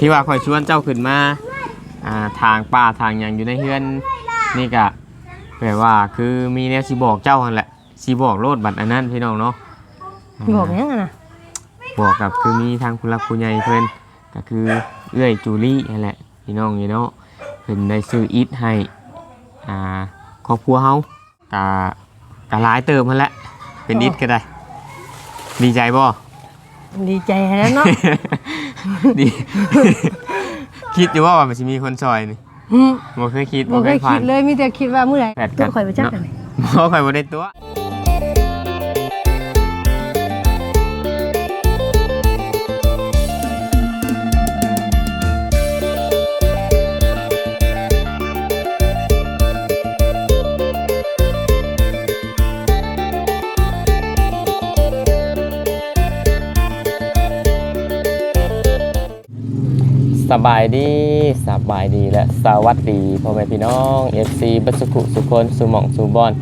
ที่ว่าข่อยชวนเจ้าขึ้นมาอ่าทางป่าทางหยังอยู่ในเฮือนนี่ก็แปลว่าคือมีแนวสิบอกเจ้าหั่นแหละสิบอกโลดบัดอันนั้นพี่น้องเนาะาบอกหยังอะนะบอกกับคือมีทางคุณรักคุณใหญ่เพิ่นก็คือเอื้อยจูลี่นั่นแหละพี่น้องนี่เนาะเพิ่นได้ซื้ออิฐให้อ่าครอบครัวเฮากะกะหลายเติมมันแหละเป็นอิฐก็ได้ ดีใจบ่ดีใจแล้วเนาะ ดี คิดอยู่ว่ามันจะมีคนซอยนี่อืมบ่เคยคิดบ่เคยผ่าคิน ดเลยมีแต่คิดว่าเมื่อไหร่แปดกัตัน วข่อยไปจักกัน บ่ค่อยบ่ได้ตัว บายดีสบายดีและสวัสดีพ่อแม่พี่น้อง FC บัดสุขุสุคนสุหม่องสุบอน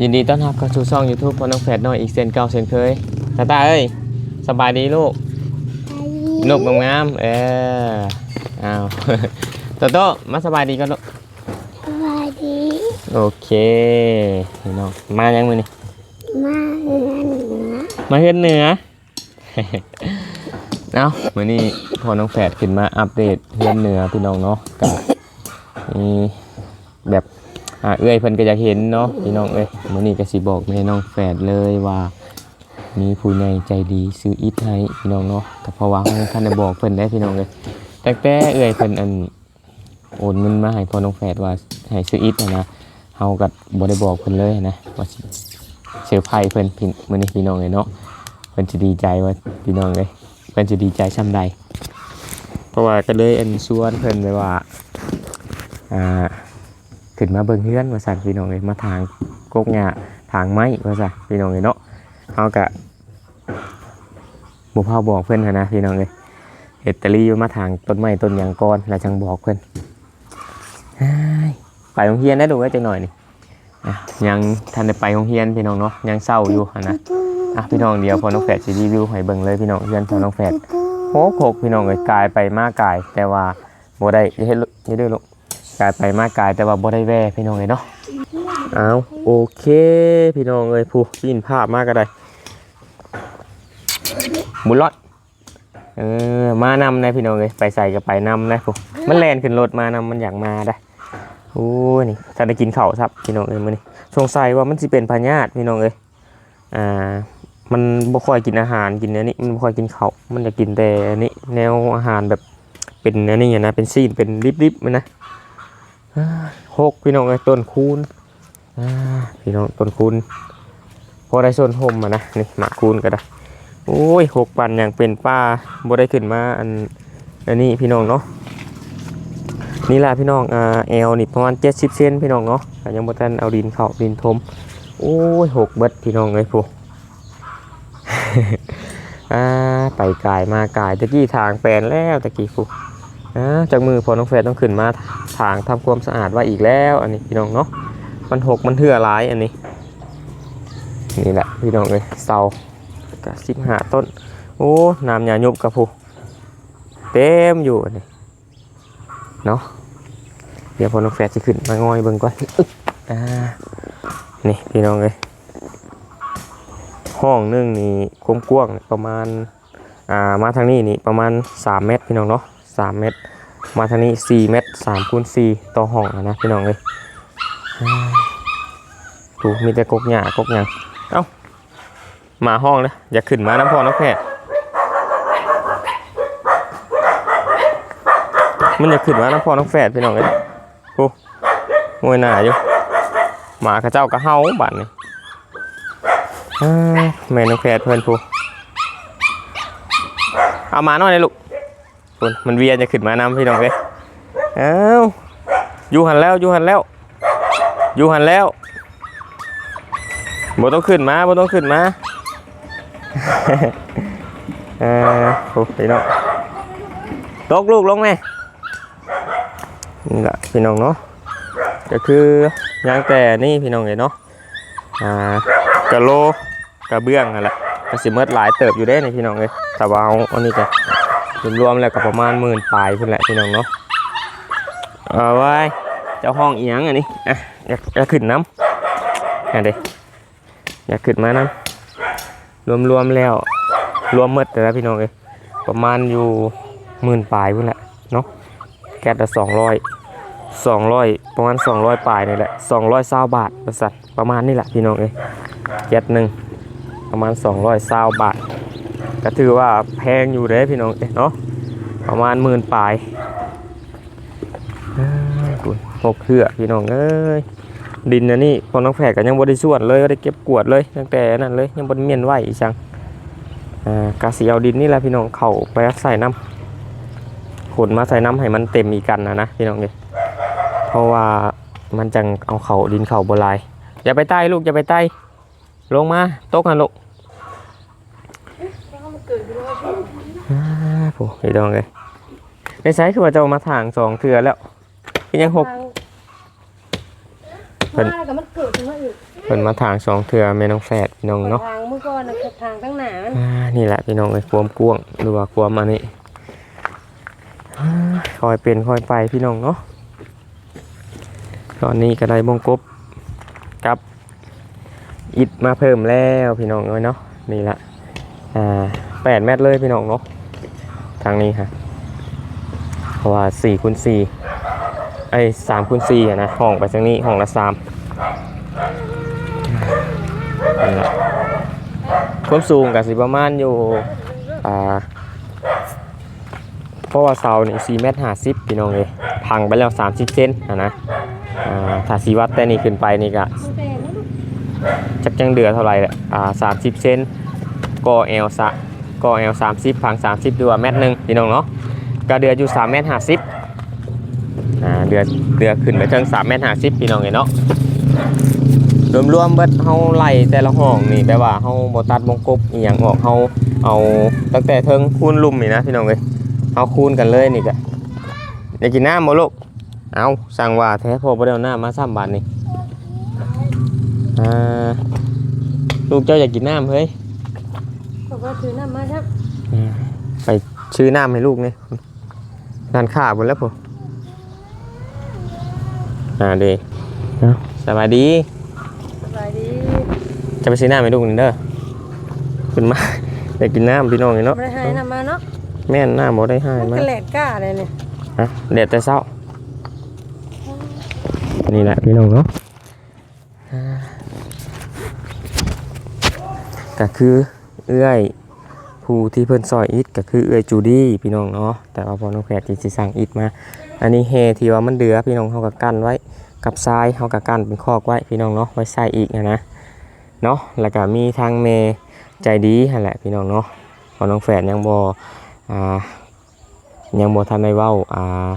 ยินดีต้อนรับเข้าสู่ช่อง YouTube พ่อน้องแฝดน้อยอีกเส้นเก่าเส้นเคยตาตาเอ้ยสบายดีลูกลูกงามๆเอออ้าวโตโต้มาสบายดีกันลูกสวัสดีโอเคพี่น้องมายังมือนี่มาเรียนเหนือมาเฮ็ดเหนือ เอ้ามื้อนี้พอน้องแฝดขึ้นมาอัปเดตเฮือนเหนือพี่น้องเนาะกับนี่แบบอ่าเอ้ยเพิ่นก็อยากเห็นเนาะพี่น้องเอ้ยมื้อนี้ก็สิบอกแม่น้องแฝดเลยว่า มีผู้ใหญ่ใจดีซื้ออิฐให้พี่น้องเนาะก็เพราะว่าเราท่านได้บอกเพิ่นได้พี่น้องเลยแต่แต่เอ้ยเพิ่นอันโอนเงินมาให้พอน้องแฝดว่าให้ซื้ออิฐนะเฮาก็บ่ได้บอกเพิ่นเลยนะว่าเซอร์ไพรส์เพิ่นพี่มื้อนี้พี่น้องเลยเนาะเพิ่นสิดีใจว่าพี่น้องเลย เพิ่นสิดีใจช่ำใดเพราะว่าก็เลยอันชวนเพิ่นไปว่าอ่าขึ้นมาเบิ่งเฮือนว่าซั่นพี่น้องเลยมาทางกกหญ้าทางไม้ว่าซั่นพี่น้องเลยเนาะเขากะบุพาบอกเพื่อนหั้นนะพี่น้องเลยเฮดแตลี่มาทางต้นไม้ต้นหยางก้อนแล้วจังบอกเพื่อนไปโรงเรียนได้ดูไว้จังหน่อยนี่ยังทันได้ไปโรงเรียนพี่น้องเนาะยังเศร้าอยู่หั้นนะ อะพี่น้องเดียวพอน้องแฝดสิรีวิวให้เบิ่งเลยพี่น้องเรียนพอน้องแฝดโคกโคกพี่น้องเลยกลายไปมากกาย แต่ว่าบ่ได้ยังให้ยังได้ลูกกลายไปมากกายแต่ว่าบ่ได้แว่พี่น้องเลยเนาะเอาโอเค พี่น้องเลยผู้ยินภาพมากก็ได้หมุนรถเออมานำนะพี่น้องเลยไปใส่กับไปนำนะพวกมันแลนขึ้นรถมานำมันอยากมาได้โอ้ยนี่ถ้าได้กินข้าวครับพี่น้องเอ้ยมื้อนี้สงสัยว่ามันสิเป็นพยาธิพี่น้องเอ้ยอ่า มันบ่ค่อยกินอาหารกินอันนี้มันบ่ค่อยกินเขาวมันจะกินแต่อันนี้แนวอาหารแบบเป็นอันนี้อะนะเป็นซีนเป็นริบๆมันนะอ่าหกพี่น้องเอ้ยต้นคูณอ่าพี่น้องต้นคูณพอได้ส่วนห่มอะนะนี่หมากคูณก็ได้โอ้ยหกปันอย่างเป็นป้าบ่ได้ขึ้นมาอันอันนี้พี่น้องเนาะนี่แหละพี่น้องอ่าแอลนี่ประมาณ70เซนพี่น้องเนาะแต่ยังบ่ทันเอาดินเข้าดินทมโอ้ยหกเบิดพี่น้องเลยพวก อ่าไปกายมากายตะกี้ทางแปลนแล้วตะกี้พวกอ่าจากมือพอน้องแฟนต้องขึ้นมาทางทำความสะอาดไว้อีกแล้ว อันนี้พี่น้องเนาะมันหกมันเถื่อร้ายอันนี้ นี่แหละพี่น้องเลยเสากะสิบห้าต้น โอ้น้ำยายุบกระพูเต็มอยู่อันนี่เนาะเดี๋ยวพอน้องแฟดจะขึ้นมางอยเบิ่งก่อนอ่านี่พี่น้องเลย ห้องหนึงนี่กว้างประมาณอ่ามาทางนี้นี่ประมาณ 3 เมตรพี่น้องเนาะ3เมตร มาทางนี้ 4 เมตร3คูณ4ต่อห้องอะนะพี่น้องเลยดูมีแต่กกหญ้ากกหยังมาห้องเลยอย่าขึ้นมาน้ำพอน้ำแพทย์มันอย่าขึ้นมาน้ำพอน้ำแฝดพี่น้องเลยโอ้มวยหนาอยู่หมาข้าเจ้าก็เฮาบัดนี่อ้ แม่น้ำแฝดเพื่อนผู้เอามาหน่อยเลยลูกคุณมันเวียนจะขึ้นมาน้ำพี่น้องเลยเอ้าอยู่หันแล้วอยู่หันแล้วอยู่หันแล้วบ่ต้องขึ้นมาบ่ต้องขึ้นมาเออโอ้พี่น้องตกลูกลงไหมนี่แหละพี่น้องเนาะก็คือยางแต่นี่พี่น้องเลยเนาะอ่ากะโล กระเบื้องนั่นแหละก็สิเมิดหลายเติบอยู่ได้ในพี่น้องเลยแต่ว่าเอาอันนี้จะรวมๆแล้วก็ประมาณหมื่นปลายพุ่นแหละพี่น้องเนาะเอาไว้เจ้าห้องอียังอันนี้อะอยากอยากขึ้นน้ำอะเด็อยากขึ้นมาน้ำรวมๆแล้ว รวมหมดแต่ละพี่น้องเลยประมาณอยู่หมื่นปลายพุ่นแหละเนาะแก๊สละสองร้อยสองร้อยประมาณสองร้อยปลายนี่แหละสองร้อยเศร้าบาทบริษัทประมาณนี่แหละพี่น้องเลยแก๊สหนึ่ง ประมาณสองร้อยเศร้าบาท ก็ถือว่าแพงอยู่เด้พี่น้องเอ้ยเนาะประมาณหมื่นปลายหกเครือพี่น้องเอ้ยดินอันนี้พอน้องแฝกกันยังบริส่วนเลยก็ได้เก็บกวดเลยตั้งแต่นั้นเลยยังบริเมียนไหวอีกจังอ่ากาสีเอาดินนี่แหละพี่น้องเข่าไปใส่น้ำขนมาใส่น้ำให้มันเต็มอีกกันนะนะพี่น้องเลยเพราะว่ามันจังเอาเข่าดินเข่าโบรายอย่าไปใต้ลูกอย่าไปใต้ลงมาตกหันลูก อ่าโหพี่น้องเลยในไซส์คือว่าจะเอามาถางสองเทือแล้วก็ยังหกเพิ่นมาแล้วก็มันเกิดขึ้นมาอีกเพิ่นมาถางสองเทือแม่น้องแฝดพี่น้องเนาะทางเมื่อก่อนนะทางตั้งหนามันอ่านี่แหละพี่น้องเลยความกวางหรือว่าความอันนี้อ่าคอยเป็นคอยไปพี่น้องเนาะตอนนี้ก็ได้มงกบกับอิดมาเพิ่มแล้วพี่น้องเลยเนาะนี่ละอ่าแปดเมตรเลยพี่น้องเนาะ ทางนี้ค่ะเพราะว่าสี่คูณสี่ไอ้สามคูณสี่อะนะห้องไปทางนี้ห้องละสามนี่ละความสูงกับสิประมาณอยู่อ่าเพราะว่าเสานี่สี่เมตรห้าสิบพี่น้องเลยพังไปแล้วสามสิบเซนนะนะอ่าถ้าสีวัดแต่นี่ขึ้นไปนี่ก็จักจังเดือเท่าไหร่แหละอ่าสามสิบเซนก็เอลสะ ก็เอลสามสิบพังสามสิบดูว่าเมตรหนึ่งพี่น้องเนาะก็เดืออยู่สามเมตรห้าสิบอ่าเดือเดือขึ้นไปถึงสามเมตรห้าสิบพี่น้องเลยเนาะรวมๆเบิดเฮาไล่แต่ละห้องนี่แปลว่าเฮาบ่ตัดวงกบอีหยังออกเฮาเอาตั้งแต่เทิงคูณลุ่มนี่นะพี่น้องเอ้ยเฮาคูณกันเลยนี่ก็อยากกินน้ำบ่ลูกเอาสั่งว่าแท้พอบ่ได้เอาน้ำมาซ้ำบาทนี่อ่าลูกเจ้าอยากกินน้ำเฮ้ย บอกว่าถือน้ำมาครับไปชื่อน้ำให้ลูกนี่ร้านค้าหมดแล้วผมอ่าเดีเอาสบายดีสบายดี จะไปซื้อน้ำให้ลูกนี่เด้อขึ้นมาอยากกินน้ำพี่น้องนี่เนาะไม่ได้ให้น้ำมาเนาะแม่นน้ำบ่ได้ให้มันมาก็แหลกกล้าเลยเนี่ยฮะเด็ดแต่เช้านี่แหละพี่น้องเนาะอ่าก็คือ เอื้อยผู้ที่เพิ่นซอยอิฐก็คือเอื้อยจูดี้พี่น้องเนาะแต่ว่าพอน้องแพทย์ที่สิสั่งอิฐมา อันนี้เฮที่ว่ามันเดือพี่น้องเขาก็กั้นไว้ กับทรายเขาก็กั้นเป็นคอกไว้พี่น้องเนาะไว้ใส่อีกนะนะเนาะแล้วก็มีทางเมใจดีนั่นแหละพี่น้องเนาะพอน้องแฝดยังบ่อ่ายังบ่ทันได้เว้าอ่า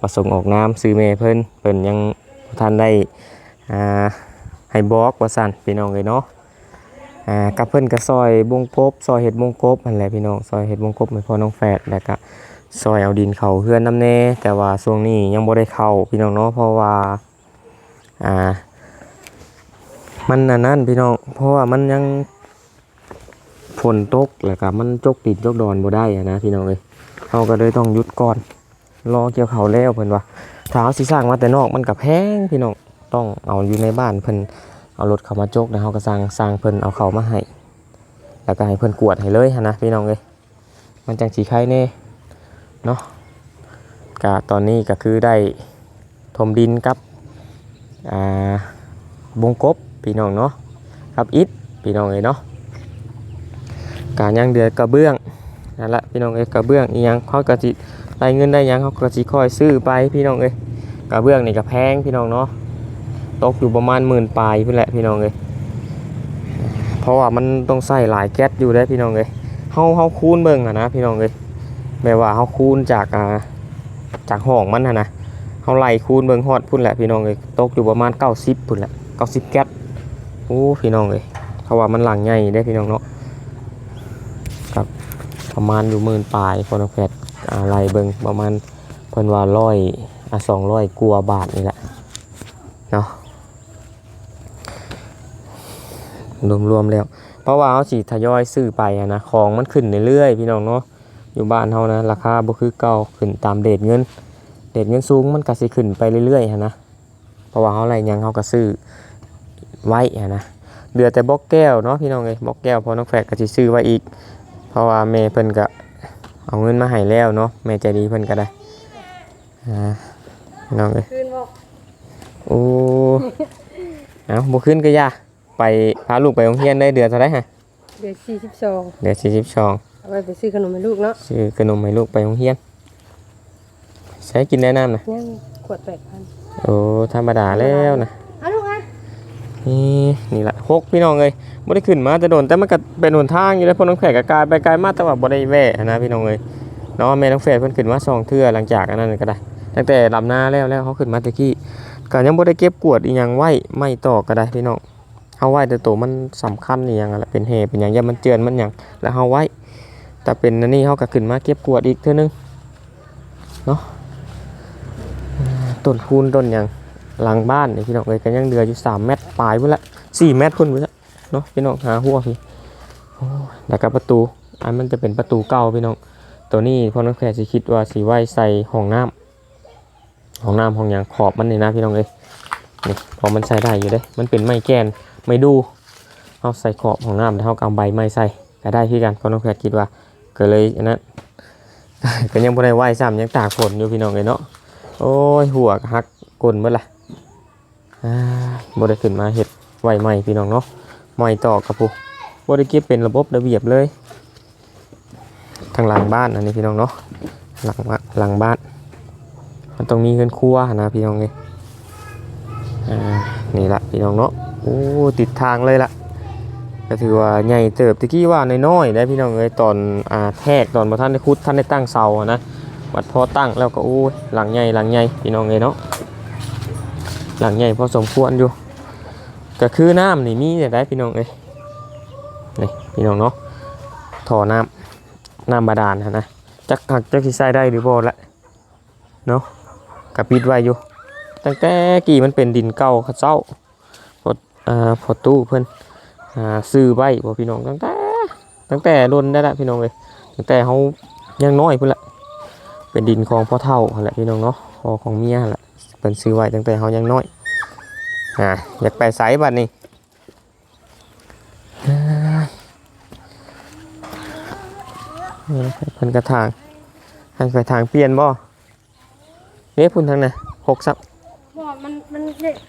ประสงค์ออกน้ำซื้อเมเพิ่นเพิ่นยังบ่ทันได้อ่าให้บอกว่าสั่นพี่น้องเลยเนาะ อ่ากับเพิ่นก็ซอยบงกบซอยเห็ดบงกบนั่นแหละพี่น้องซอยเห็ดบงกบให้พ่อน้องแฝดแล้วก็ซอยเอาดินเขาเพื่อนน้ำแน่แต่ว่าช่วงนี้ยังบ่ได้เข้าพี่น้องเนาะเพราะว่าอ่ามันอันนั่นพี่น้องเพราะว่ามันยังฝนตกแล้วก็มันจกติดจกดอนบ่ได้อะนะพี่น้องเอ้ยเราก็เลยต้องหยุดก่อนรอเกี่ยวเขาแล้วเพิ่นว่าถ้าเอาสิสร้างมาแต่นอกมันก็แพงพี่น้องต้องเอาอยู่ในบ้านเพิ่น เอารถเข้ามาจกแล้วเฮาก็สร้างสร้างเพิ่นเอาเข้ามาให้แล้วก็ให้เพิ่นกวดให้เลยหันะพี่น้องเอ้ยมันจังสิไข่แน่เนาะกะตอนนี้ก็คือได้ถมดินกับอ่าบงกบพี่น้องเนาะกับอิฐพี่น้องเลยเนาะกายังเดือดกระเบื้องนั่นแหละพี่น้องเอ้ยกระเบื้องอียังเขาก็สิได้เงินได้ยังเขาก็สิคอยซื้อไปพี่น้องเอ้ยกระเบื้องนี่ก็แพงพี่น้องเนาะ ตกอยู่ประมาณหมื่นปลายพี่แหละพี่น้องเอ้ยเพราะว่ามันต้องใส่หลายแก๊สอยู่ได้พี่น้องเอ้ยเฮาเฮาคูณเบิ่งอะนะพี่น้องเอ้ยแม่ว่าเขาคูณจากอ่าจากห้องมันนะนะเขาไล่คูณเบิ่งฮอดพุ่นแหละพี่น้องเลยตกอยู่ประมาณ90พุ่นแหละ90แก๊สโอ้พี่น้องเลยเขาว่ามันหลังใหญ่ได้พี่น้องเนาะครับประมาณอยู่หมื่นปลายพอนแพทอ่าไล่เบิ่งประมาณเพิ่นว่าร้อยอะสองร้อยกว่าบาทนี่แหละเนาะ รวมๆแล้ว เพราะว่าเขาสิทยอยซื้อไปอะนะของมันขึ้นเรื่อยๆพี่น้องเนาะอยู่บ้านเฮานะราคาบ่คือเก่าขึ้นตามเดทเงิน เดทเงินสูงมันก็สิขึ้นไปเรื่อยๆหันนะเพราะว่าเฮาไรหยังเฮาก็ซื้อไว้หันนะเหลือแต่บล็อกแก้วเนาะพี่น้องเอ้ยบล็อกแก้วพอน้องแฝกก็สิซื้อไว้อีก เพราะว่าแม่เพิ่นก็เอาเงินมาให้แล้วเนาะแม่ใจดีเพิ่นก็ได้อ่าพี่น้องเอ้ยคืนบอกโอ้เอาบ่ขึ้นก็ย่า ไปพาลูกไปโรงเรียนได้เดือนเท่าไหร่ฮะเดี๋ยวสี่สิบสองเดือน42เอาไว้ไปซื้อขนมให้ลูกเนาะซื้อขนมให้ลูกไปโรงเรียน ใช้กินได้น้ำนะยังขวดแปดพันโอ้ธรรมดาแล้วนะเอาลูกอะนี่นี่แหละหกพี่น้องเลยบ่ได้ขึ้นมาแต่โดนแต่มันก็เป็นหนทางอยู่แล้วเพอน้องแฝดก็กลายไปไกลมาแต่ว่าบ่ได้แวะนะพี่น้องเลยเนาะแม่น้องแฝดเพิ่นขึ้นมาสองเทื่อหลังจากอันนั้นก็ได้ ตั้งแต่ลำหน้าแล้วแล้วเขาขึ้นมาตะกี้ก็ยังบ่ได้เก็บกวดอีหยังไว้ไม่ต่อก็ได้พี่น้องเฮาไว้แต่ตัวมันสำคัญอีหยังอะล่ะเป็นเหตุเป็นหยังย่ามันเจือนมันหยังแล้วเฮาไว้ แต่เป็นอันนี้เฮาก็ขึ้นมาเก็บกวดอีกเทื่อนึงเนาะต้นคูณต้นหยังหลังบ้านนี่พี่น้องเอ้ยก็ยังเหลืออยู่3เมตรปลายพุ่นละ4เมตรพุ่นพุ่นละเนาะพี่น้องหาหัวพี่โอ้แล้วก็ประตูอันมันจะเป็นประตูเก่าพี่น้องตัวนี้พ่อน้องแขกสิคิดว่าสิไว้ใส่ห้องน้ำห้องน้ำห้องหยางขอบมันนี่นะพี่น้องเอ้ย นี่พอมันใส่ได้อยู่เด้ มันเป็นไม้แกนไม่ดูเอาใส่ขอบห้องน้ำแล้วเอากำใบไม้ใส่ก็ได้พี่กันเพราะน้องแพทย์คิดว่าก็เลยอันนั้นก็ยังบ่ได้ไหวซ้ำยังตากฝนอยู่พี่น้องเลยเนาะโอ้ยหัวหักกลนเมื่อละอ้ายบ่ได้ขึ้นมาเห็ดไหวใหม่พี่น้องเนาะใหม่ต่อกับผู้บ่ได้เก็บเป็นระบบระเบียบเลย ทางหลังบ้านอันนี้พี่น้องเนาะหลังหลังบ้าน มันต้องมีเงินครัวนะพี่น้องเลย นี่ละพี่น้องเนาะโอ้ติดทางเลยละก็ถือว่าใหญ่เติบตะกี้ว่าน้อยๆได้พี่น้องเลยตอนอ่าแทกตอนมาท่านได้คุดท่านได้ตั้งเสานะวัดพอตั้งแล้วก็โอ้หลังใหญ่หลังใหญ่พี่น้องเลยเนาะหลังใหญ่พอสมควรอยู่ก็คือน้ำนี่มีแต่ได้พี่น้องเลยนี่พี่น้องเนาะท่อน้ำน้ำบาดาลนนะจักหักจักสิใส่ได้หรือบ่ละเนาะกระปิดไว้อยู่ ตั้งแต่กี่มันเป็นดินเก่าเขาเจ้าพออ่าพอตู้เพิ่นอ่าซื้อไว้บ่พี่น้องตั้งแต่ตั้งแต่รุ่นได้ละพี่น้องเลยตั้งแต่เขายังน้อยพุ่นละเป็นดินของพ่อเฒ่าแหละพี่น้องเนาะพ่อของเมียแหละเพิ่นซื้อไว้ตั้งแต่เขายังน้อยอ่าอยากไปไสบัดนี้อ่าเพิ่นกระถางทางไปทางเปลี่ยนบ่เนี่ยพุ่นทางน่ะหกซับ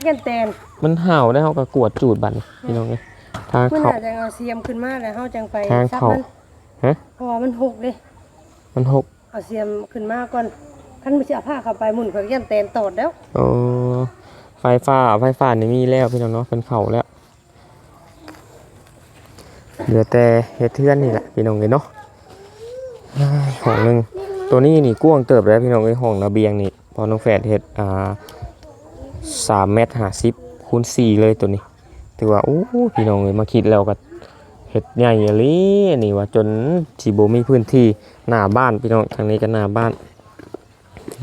ย็นแตนมันเห่าได้เขาก็กวดจูดบัดนพี่น้องเลยทางเมื่อเขาน่าจะเอาเสียมขึ้นมาแล้วเฮาจังไปทางซับเขามันฮะ เพราะว่ามันหกเด้มันหกเอาเสียมขึ้นมาก่อนคันบ่สิเอาผ้าเข้าไปหมุนก็เย็นแตนตอดแล้วโอ้ไฟฟ้าไฟฟ้านี่มีแล้วพี่น้องเนาะเป็นเข่าแล้วเหลือแต่เฮ็ดเทือนนี่แหละพี่น้องเลยเนาะอ้ายห้องหนึงตัวนี้นี่กว้างเติบแล้วพี่น้องเลยห้องระเบียงนี่พอน้องแฝดเฮ็ดอ่า สามเมตรห้าสิบคูณสี่เลยตัวนี้ถือว่าโอ้พี่น้องเลยมาคิดแล้วก็เฮ็ดใหญ่อะลีนี่ว่าจนสิบ่มีพื้นที่หน้าบ้านพี่น้องทางนี้ก็หน้าบ้าน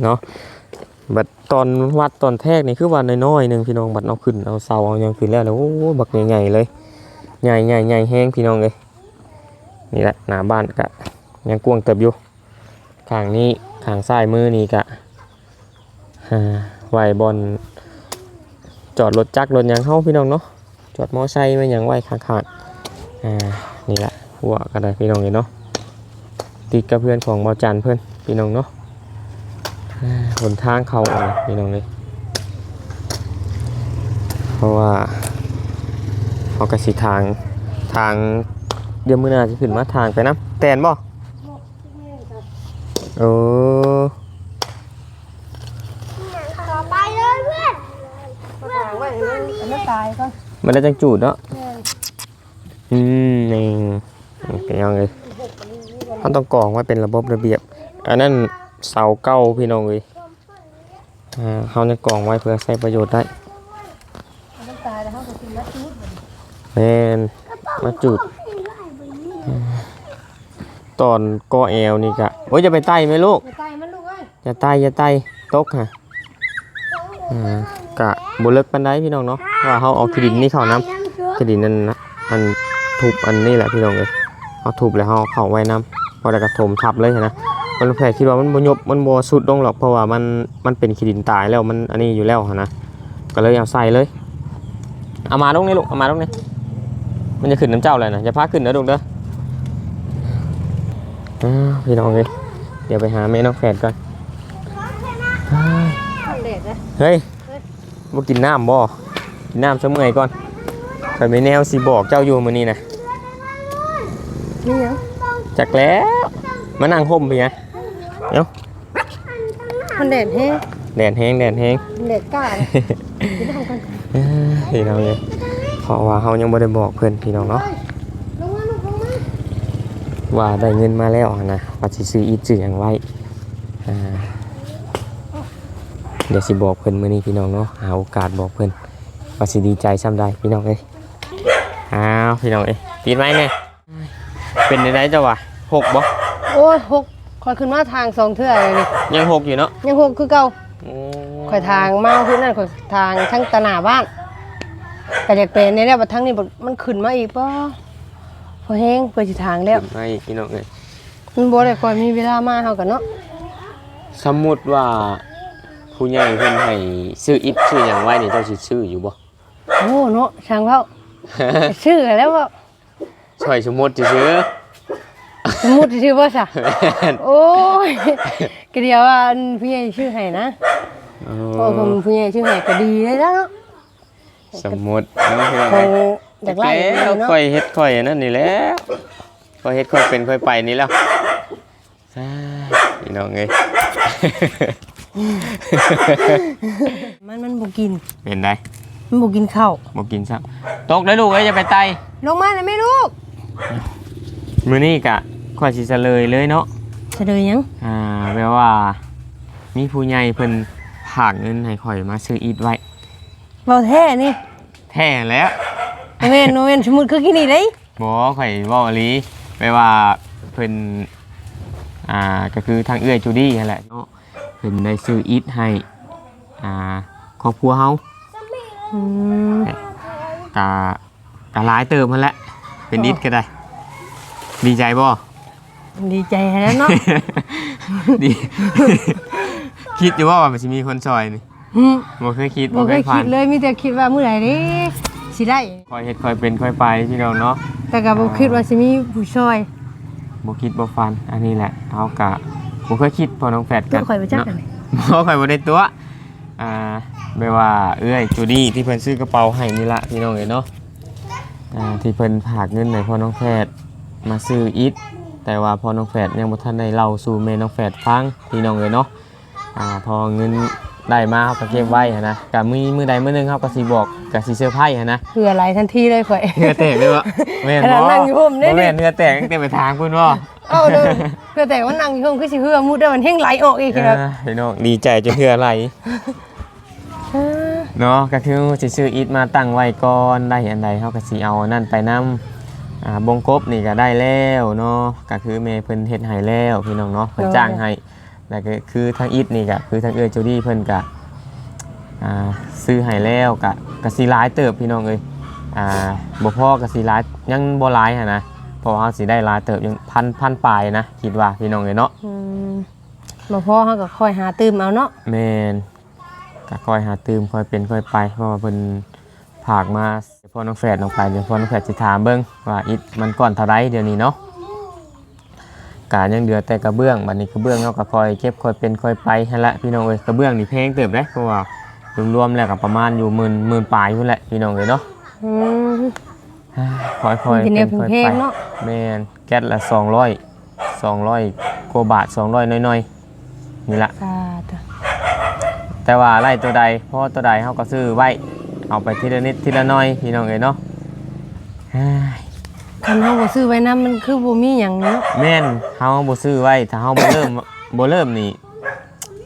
เนาะบัดตอนวัดตอนแทกนี่คือว่าน้อยๆหนึ่งพี่น้องบัดเอาขึ้นเอาเสาเอายังขึ้นแล้วแล้วโอ้บักใหญ่ๆเลยใหญ่ใหญ่ใหญ่แห้งพี่น้องเลยนี่แหละหน้าบ้านกะยังกวางเติบอยู่ข้างนี้ข้างซ้ายมือนี่กะอ่าไวบอล จอดรถจักรรถหยังเข้าพี่น้องเนาะจอดมอไซค์ไว้หยังไว้ข้างๆอ่านี่แหละหัวก็ได้พี่น้องเลยเนาะติดกับเพื่อนของเบาจันเพื่อนพี่น้องเนาะหนทางเขาอะพี่น้องเลยเพราะว่าเขากระสิทางทางเดี๋ยวมือหน้าจะขึ้นมาทางไปน้ำแตนบ่เออต่อไปเลยเพื่อน มาทางไว้ให้มันให้มันตาย ก่อนมันได้จังจูดเนาะแม่นอืมนี่เป็นยังเลยเขาต้องกรองไว้เป็นระบบระเบียบ อันนั้นเสาเก้าพี่น้องเลยอ่าเขาจะกรองไว้เพื่อใช้ประโยชน์ได้ให้มันตายแล้วเฮาก็สิมาจูดแมนมาจูดตอนก่อแอวนี่กะโอ้ยจะไปไต่ไหมลูกอย่าตายมันลูกเอ้ยอย่าไต่อย่าไต่ตกฮะอ่ากะ บุเลิกปันไดพี่น้องเนาะว่าเขาเอาขี้ดินนี่เข้าน้ำขี้ดินนั่นนะมันทุบอันนี้แหละพี่น้องเลยเอาทุบแล้วเขาเอาเข้าไว้น้พอได้กระถมทับเลยนะมันแผลคิดว่ามันบ่ยบมันบ่สุดลงหรอกเพราะว่ามันมันเป็นขี้ดินตายแล้วมันอันนี้อยู่แล้วหั้นนะก็เลยเอาใส่เลยเอามาลงนี่ลูกเอามาลงนี่มันจะขึ้นน้ำเจ้าเลยนะอย่าพาขึ้นนะลูกเด้ออ้าวพี่น้องเลยเดี๋ยวไปหาแม่น้องแฝดก่อนเฮ้ยเด็ดนะเฮ้ย บ่กินน้ำบ่กินน้ำซะเมื่อยก่อนข่อยมีแนวสิบอกเจ้าอยู่มื้อนี้นะนี่ยังจักแล้วมานั่งห่มพี่ไงมันแดดแห้งแดดแห้งแดดแห้งแดดกล้าเลยกินน้ำกันเอ้ยพี่น้องเลยเพราะว่าเฮายังบ่ได้บอกเพิ่นพี่น้องเนาะลงมาลูกลงมาว่าได้เงินมาแล้วนะว่าสิซื้ออีจื่อหยังไว้อ่า เดี๋ยวสิบอกเพิ่นมื้อนี้พี่น้องเนาะหาโอกาสบอกเพิ่นว่าสิดีใจซ้ำใดพี่น้องเอ้ยอ้าวพี่น้องเอ้ยปิดไว้แน่เป็นได้ไดเจ้าวะหกบ่โอ้ยหกคอยขึ้นมาทางสองเทื่อเลยนี่ยังหกอยู่เนาะยังหกคือเก่าอืมข่อยทางมาคือนั่นข่อยทางทั้งตะหนาบ้านแต่อยากเป็นในแล้วบัดทั้งนี้บัดมันขึ้นมาอีกป่ะพอแห้งเพื่อสิทางแล้วไม่พี่น้องเอ้ยมันบ่ได้ค่อยมีเวลามาเฮากันเนาะสมมุติว่า ผู้ใหญ่เพิ่นให้ซื้ออิฐซื้อหยังไว้นี่เจ้าสิซื้ออยู่บ่โอ้เนาะช่างเว้าชื่อแล้วว่าช่วยสมมุติซื้อสมมุติชื่อว่าซะแม่นโอ้ยก็เดียวว่าอันผู้ใหญ่ชื่อให้นะโอ้โอ้ผมผู้ใหญ่ชื่อให้ก็ดีเลยแล้วเนาะสมมุติเนาะพี่น้องคเอ้งยอยากไล่แล้วเนาะค่อยเฮ็ดค่อยอันนั่นนี่แหล้วค่อยเฮ็ดค่อยเป็นค่อยไปนี่แล้วซ่าพี่น้องเอ้ย มันมันบ่กิน เป็นไดมันบ่กินข้าวบ่กินซักตกได้อลูกเอ้ยอย่าไปไตลงมาเลยไหม่ลูก มื้อนี้กะค่อยสิเฉลยเลยเนาะเฉลยยัง อ่าแปลว่า มีผู้ใหญ่เพิ่นฝากเงินให้ข่อยมาซื้ออิฐไว้เว้าแท้นี่แท้แล้วบ่แม่นบ่แม่นสมมุติคือกินนี่เลยบอข่อยเว่าอีหลีแปลว่าเพิ่นอ่าก็คือทางเอื้อยจูดี้นั่นแหละเนาะเพิ่นได้ซื้ออิฐให้อ่าครอบครัวเฮาอืมกะกะหลายเติมมันแหละเป็นอิฐก็ได้ ดีใจบ่ดีใจแล้วเนาะ ดี คิดอยู่ว่ามันสิมีคนซอยนี่อืมบ่เคยคิดบ่เคยผ่าคินดเลยมีแต่คิดว่ามื้อไหร่นี่สิได้ค่อยเฮ็ดค่อยเป็นค่อยไปพี่น้องเนาะแต่ก็บ่คิดว่าสิมีผู้ช่วยบ่คิดบ่ฟันอันนี้แหละเฮากะ บ่เคยคิดพอน้องแฝดตักัวนข่อยไปจักกันนี่บ่ข่อยบ่ได้ตัวอ่าไม่ว่าเอื้อยจูดี้ที่เพิ่นซื้อกระเป๋าให้นี่ละพี่น้องเอ้ยเนาะอ่าที่เพิ่นฝากเงินให้พ่อน้องแฝดมาซื้ออิฐแต่ว่าพ่อน้องแฝดยังบ่ทันได้เล่าสู่แม่น้องแฝดฟังพี่น้องเอ้ยเนาะอ่าพอเงินได้มาเฮาก็เก็บไว้หันนะก็มีมื้อใดมื้อหนึงเฮาก็สิบอกก็สิเซอร์ไพรส์หันนะ เพื่ออะไรทันทีเลยข่อย เนื้อแตกเลยวะแม่นขนาบ่ดนั่งอยู่ห่มได้ดิบ่แม่นเนื้อแตกตั้งแต่ไปทางพุ่นบ่ เอาเด้อเพื่อแต่ว่านั่งอยู่ห้องคือสิเฮือมุดได้มันเฮงไหลออกอีกเอครับอพี่น้องดีใจจนเทื่อไหลเนาะก็คือสิซื้ออิฐมาตั้งไว้ก่อนได้อันใดเฮาก็สิเอาอันนั่นไปนํอ่าบงกบนี่ก็ได้แล้วเนาะก็คือแม่เพิ่นเฮ็ดให้แล้วพี่น้องเนาะเพิ่นจ้างให้แล้วก็คือทางอิฐนี่ก็คือทางเอื้อจูดี้เพิ่นก็อ่าซื้อให้แล้วก็ก็สิหลายเติบพี่น้องเอ้ยอ่าบ่พอก็สิหลายยังบ่หลายหันนะ เพราะว่าเฮาสิได้หลายเติบยังพันพันปลายนะคิดว่าพี่น้องเอ้ยเนาะอืมบ่พอเฮาก็ค่อยหาตื่มเอาเนาะแมนก็คอยหาตืมคอยเป็นคอยไปเพราะว่าเพิ่นผากมาเดี๋ยวพ่อน้องแฝดลงไปเดี๋ยวพ่อน้องแฝดสิถามเบิ่งว่าอิฐมันก่อนเท่าไรเดี๋ยวนี้เนาะกายังเหลือแต่กระเบื้องบัดนี้กระเบื้องเนาะก็คอยเก็บคอยเป็นคอยไปหั่นละพี่น้องเอ้ยกระเบื้องนี่แพงเติบเด้เพราะว่ารวมๆแล้วก็ประมาณอยู่หมื่นหมื่นปลายพุ่นแหละพี่น้องเอ้ยเนาะอืม คอยคอยกินเป็เนี่ยนคอยเพลไปงๆเนาะแม่นแก๊สละ200 200กว่าบาท200น้อยๆนี่ละสาธุแต่ว่าไล่ตัวใดเพราะตัวใดเขาก็ซื้อไว้เอาไปทีละนิดทีละหน้อยพี่น้องเอ๋ยเนาะเฮ้ยคันเฮาบ่ซื้อไว้นํมันคือบ่มีหยังเนาะแม่นเขาบ่ซื้อไว้ถ้าเขาบ่เริ่มบ่เริ่มนี่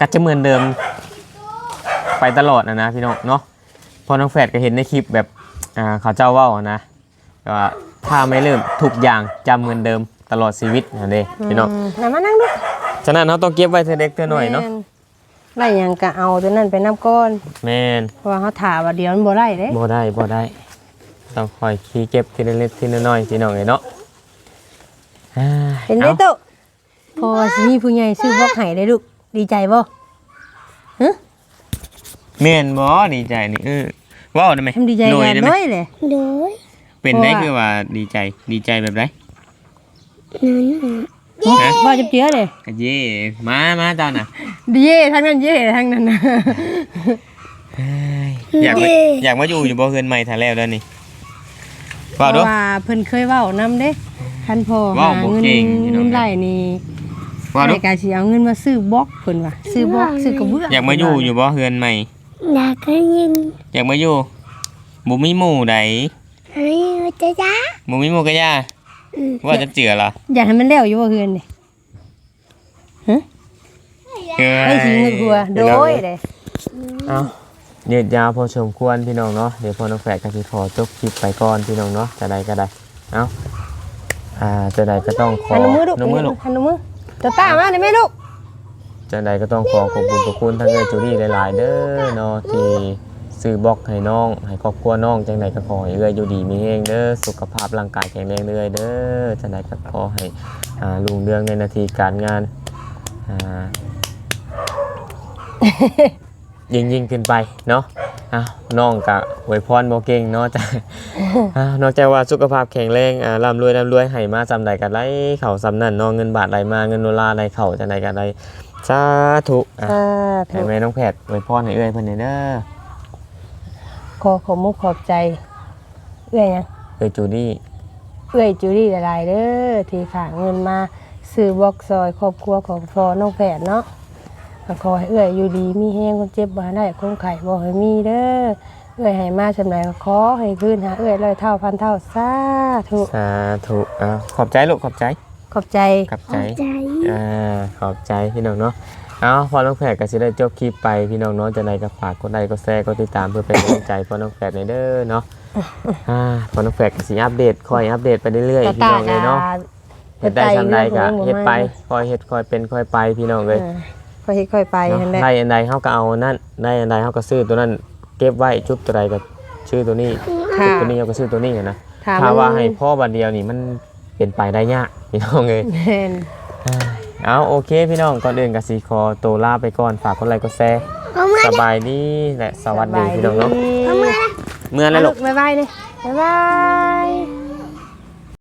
ก็จะเหมือนเดิม ไปตลอดนะนะพี่น้องเนาะพอน้องแฟดก็เห็นในคลิปแบบอ่าเขาเจ้าเว่านะ ว่าถ้าไม่เริ่มทุกอย่างจำเหมือนเดิมตลอดชีวิตนะเด้พี่น้องมนั่นมานั่งดูฉะนั้นเราต้องเก็บไว้เธอเด็กเธอหน่อยเนาะแม่ได้หยังก็เอาตัวนั้นไปนํก่อนแม่นเพราะว่าเฮาถ่าว่าเดี๋ยวมันบ่ได้เด้บ่ได้บ่ได้ ต้องคอยขี้เก็บทีละเล็กทีละน้อยพี่น้องเอ๋ยเนาะอ่าเห็นได้อาตุพอสิมีผู้ใหญ่ซื้อบล็อกให้ได้ลูกดีใจบ่แม่นบ่ดีใจนี่เออว้าวได้ไหมทำดีใจโดยงานได้ไหมด้วยเลยโดย เป็นได้เพราะว่าคือว่าดีใจดีใจแบบไรนั่นฮะบ่จะเจือเลยก็เย่มามาเจ้าน่ะดีเย่ทั้งนั้นเย่ทั้งนั้นนะอยากมาอยากมาอยู่อยู่บ่เฮือนใหม่ถ้าแล้วแล้วนี่เพว่าราะดูว่าเพิ่นเคยเว้านํเด้คันพ่อเว้าหาบ่เงินเก่งพี่น้องเงินไร่นี่ว่าดูในการสิเอาเงินมาซื้อบล็อกเพิ่นว่าซื้อบล็อกซื้อกระเบื้องอยากมาอยู่อยู่บ่เฮือนใหม่อยากได้ยินอยากมาอยู่บ่มีหมู่ใด เฮ้ยจะจ้าบ่มีหมู่กะย่าอืมว่าจะเจือเหรออยากให้มันแล้วอยู่บ่เฮือนนี่เออไอ้สิงึกหัวโดยเด้เอายืดยาวพอสมควรพี่น้องเนาะเดี๋ยวพอน้องแฝดก็สิขอจบคลิปไปก่อนพี่น้องเนาะจะใดก็ได้เอาอ่าจะใดก็ต้องขอหันมือลูกนมือลูกหันมือตาตามาได้ไหมลูกจังใดก็ต้องขอขอบคุณขอบคุณทั้งเอ้ยจูดี้หลาย ๆ เด้อเนาะที่ ซื้อบล็อกให้น้อง ให้ครอบครัวน้องจังใดก็ขอให้เอ้ยอยู่ดีมีแรงเด้อสุขภาพร่างกายแข็งแรงเด้อเด้อจังใดก็ขอให้อ่าลุงเรืองในหนาทีการงานอ่า ยิ่งยิ่งขึ้นไปเนาะอ้าวน้องกะอวยพรบ่เก่งเนาะจ้ะอ้าวนอกจากว่าสุขภาพแข็งแรงอ่าร่ำรวยร่ำรวยให้มาจำใดกันไล่เข่าซ้ำนั่นเนาะเงินบาทไหลมาเงินดอลลาร์ไหลเข่าจังใดกันไดสาธุอะอ่าให้แม่น้องแพทย์อวยพรให้เอ้ยเพิ่นเด้อข อขอบมุกขอบใจ เอื้อยหยังเอ้ยจูดี้เอื้อยจูดี้หลายๆเด้อที่ฝากเงินมาซื้อบล็อกซอยครอบครัวของพอน้องแผดเนาะก็ขอให้เอื้อยอยู่ดีมีแห้งคนเจ็บบ่ให้ได้คนไข้บ่ให้มีเด้อเอื้อยให้มาสำไหนก็ขอให้คืนหาเอื้อยร้อยเท่าพันเท่าสาธุสาธุอะขอบใจลูกขอบใจ ขอบใจขอบขใจอบใจ อ่า ขอบใจพี่น้องเนาะ เอาพอน้องแพทย์ก็สิได้จบคลิปไปพี่น้องเนาะจะไหนก็ฝากกดไลค์กดแชร์กดติดตามเพื่อเป็นกำลังใจพอน้องแพทย์ในอยเด้อเนาะอ่าพอน้องแพทย์ก็สิอัปเดตคอยอัปเดตไปเรื่อยๆพี่น้องเลยเนาะเฮ็ดได้ทำได้ก็เฮ็ดไปคอยเฮ็ดคอยเป็นคอยไปพี่น้องเลยเออค่อยเฮ็ดค่อยไปเนาะนั่นแหละได้อันใดเฮาก็เอานั่นได้อันใดเฮาก็ซื้อตัวนั้นเก็บไว้จุบตัวใดก็ชื่อตัวนี้จุค่ะบตัวนี้เฮาก็ซื้อตัวนี้อะนะถามถ้าว่ามันให้พ่อบัดเดียวนี่มันเป็นไปได้ยากพี่น้องเลยแม่น เอาโอเคพี่น้องก่อนอื่นก็สิขอตัวลาไปก่อนฝากกดไลค์กดแชร์เอามาสบายดีและสวัสดีพี่น้องเนาะสบายเมื่อดีแล้วลูกบ๊ายบายนี่บ๊ายบาย